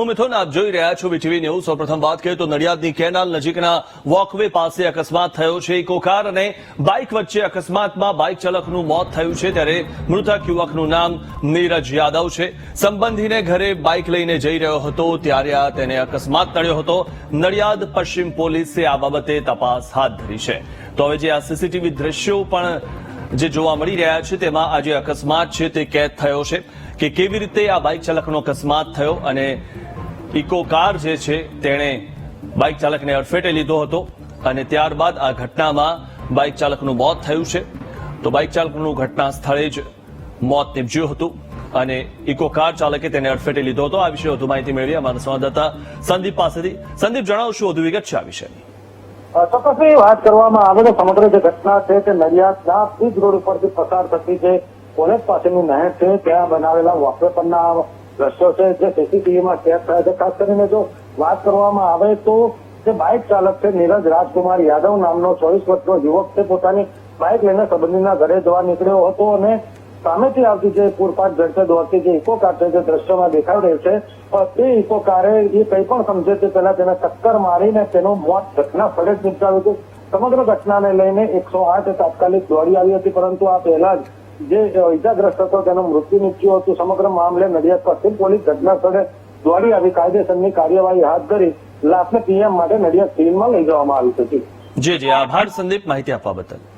હું આપ જોઈ રહ્યા છો વીટીવી ન્યૂઝ. સૌપ્રથમ વાત કરીએ તો નડિયાદની કેનાલ નજીકના વોકવે પાસે અકસ્માત થયો છે. ઇકો કાર અને બાઇક વચ્ચે અકસ્માતમાં બાઇક ચાલકનું મોત થયું છે. ત્યારે મૃતક યુવકનું નામ નીરજ યાદવ છે. સંબંધીને ઘરે બાઇક લઈને જઈ રહ્યો હતો. ત્યારે આ તેને અકસ્માત નડ્યો હતો. નડિયાદ પશ્ચિમ પોલીસે આ બાબતે તપાસ હાથ ધરી છે. તો હવે જે આ સીસીટીવી દ્રશ્યો પણ જે જોવા મળી રહ્યા છે, તેમાં આ જે અકસ્માત છે, તે કેદ થયો છે કે કેવી રીતે આ બાઇક ચાલકનો અકસ્માત થયો અને ઇકો કાર જે છે, તેણે બાઇક ચાલકને અડફેટે લીધો હતો અને ત્યારબાદ આ ઘટનામાં બાઇક ચાલકનું મોત થયું છે. તો બાઇક ચાલકનું ઘટના સ્થળે જ મોત નીપજ્યું હતું અને ઇકો કાર ચાલકે તેને અડફેટે લીધો હતો. આ વિશે વધુ માહિતી મેળવી અમારા સંવાદદાતા સંદીપ પાસેથી. સંદીપ, જણાવશો વધુ વિગત છે આ વિશેની ચોક્કસની વાત કરવામાં આવે તો સમગ્ર જે ઘટના છે, તે નડિયાદના બ્રિજ રોડ ઉપરથી પસાર થતી જે કોલેજ પાસેનું નહેર છે, ત્યાં બનાવેલા વોકવે પરના દ્રશ્યો છે, જે સીસીટીવીમાં કેદ થયા છે, ખાસ કરીને જો વાત કરવામાં આવે તો જે બાઇક ચાલક છે નીરજ રાજકુમાર યાદવ નામનો ચોવીસ વર્ષનો યુવક છે, પોતાની બાઇક લઈને સંબંધીના ઘરે જવા નીકળ્યો હતો અને સામેથી આવતી જે પૂરપાટ ઝડપે દોડતી જે ઇકો કાર છે, જે દ્રશ્યમાં દેખાઈ રહ્યું છે તે ઇકો કારે એ કંઈ પણ સમજે તે પહેલા તેને ટક્કર મારીને તેનું મોત ઘટના સ્થળે જ નીપજાવ્યું હતું. સમગ્ર ઘટનાને લઈને એકસો આઠ તાત્કાલિક દોડી આવી હતી, પરંતુ આ પહેલા જ જે ઇજાગ્રસ્ત હતો, તેનું મૃત્યુ નીપજ્યું હતું. સમગ્ર મામલે નડિયાદ પશ્ચિમ પોલીસ ઘટના સ્થળે દોડી આવી કાયદેસરની કાર્યવાહી હાથ ધરી લાશને પીએમ માટે નડિયાદ સિવિલમાં લઈ જવામાં આવી હતી. જી જી. આભાર, સંદીપ. માહિતી આપવા બદલ.